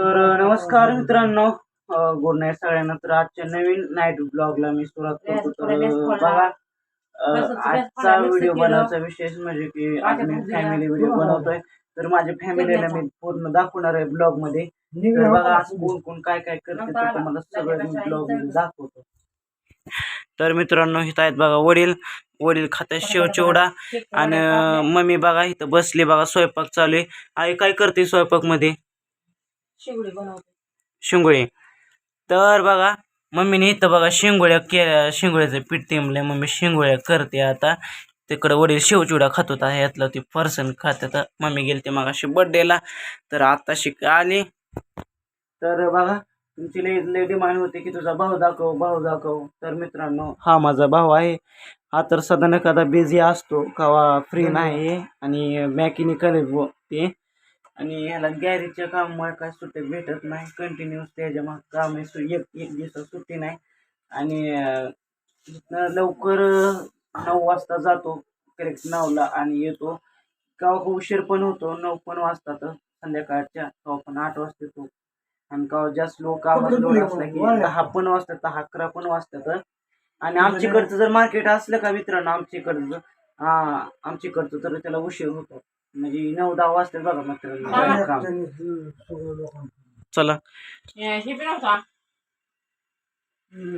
तर नमस्कार मित्रांनो. गुड नाईट सगळ्यांना. तर आजच्या नवीन नाईट ब्लॉगला मी सुरुवात करतो. तर बघा आजचा व्हिडिओ बनवायचा विशेष म्हणजे की आज मी फॅमिली व्हिडिओ बनवतोय. तर माझ्या फॅमिलीला मी पूर्ण दाखवणार आहे ब्लॉगमध्ये तर बघा आज कोण कोण काय काय करते ते तुम्हाला सगळं मी ब्लॉगमध्ये दाखवतो. तर मित्रांनो इथं आहेत बघा वडील. वडील खात्यात शेव चिवडा आणि मम्मी बघा इथं बसली बघा स्वयंपाक चालू आहे. आई काय करते स्वयंपाकमध्ये शिंगोळी बनवते. तर बघा मम्मीने इथं बघा शिंगोळ्या के शिंगोळ्याचं पीठ तिंबले मम्मी शिंगोळ्या करते आता. तिकडं वडील शेवचिवडा खात होता. ह्यातलं ती फरसन खात. होता मम्मी गेली ते मगाशी बड्डेला तर आता शिक आली. तर बघा तुमची लई लई डिमांड होते की तुझा भाऊ दाखव भाऊ दाखव. तर मित्रांनो हा माझा भाऊ आहे. हा तर सदा न बिझी असतो. कवा फ्री नाही. आणि मॅकॅनिकल ते. आणि ह्याला गॅरेजच्या कामामुळे काय सुट्टी भेटत नाही. कंटिन्यूस त्याच्या मग काम एक एक दिवसात सुट्टी नाही. आणि लवकर नऊ वाजता जातो. करेक्ट नऊला आणि येतो. केव्हा उशीर पण होतो. नऊ पण वाजतात संध्याकाळच्या. केव्हा पण आठ वाजता येतो. आणि केव्हा जास्त लोक लोड असला की दहा पण वाजतात दहा अकरा पण वाजतात. आणि आमच्याकडचं जर मार्केट असलं का मित्रांनो आमच्याकडचं हा आमच्याकडचं तर त्याला उशीर होतो. म्हणजे नऊ दहा वाजता बघा मित्रांनो काम. चला. हे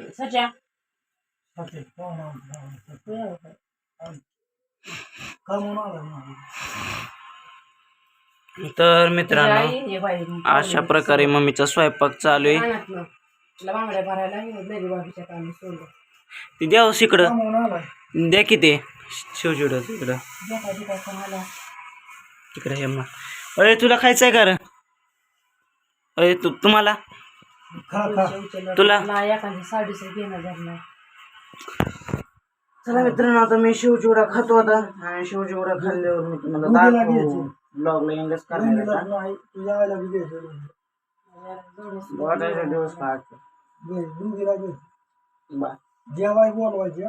सच्या? तर मित्रांनो अशा प्रकारे मम्मीचा स्वयंपाक चालू आहे. तुला बांगड्या भरायला नदी बाबीच्या कामी सोडलं. ती द्या हो इकडं. द्या की ते. शिवचिवड तिकडं. तिकडे हे मग. अरे तुला खायचं आहे का रे? अरे तू तुम्हाला? तुला? चला मित्रांनो आता मी शिवचिवडा खातो आता. आणि शिवचिवडा खाल्ल्यावर मी तुम्हाला दाखवू. ब्लॉगला इंग्लिश वाटायचा दिवस काढतो बाय जेवाय बोलवायचे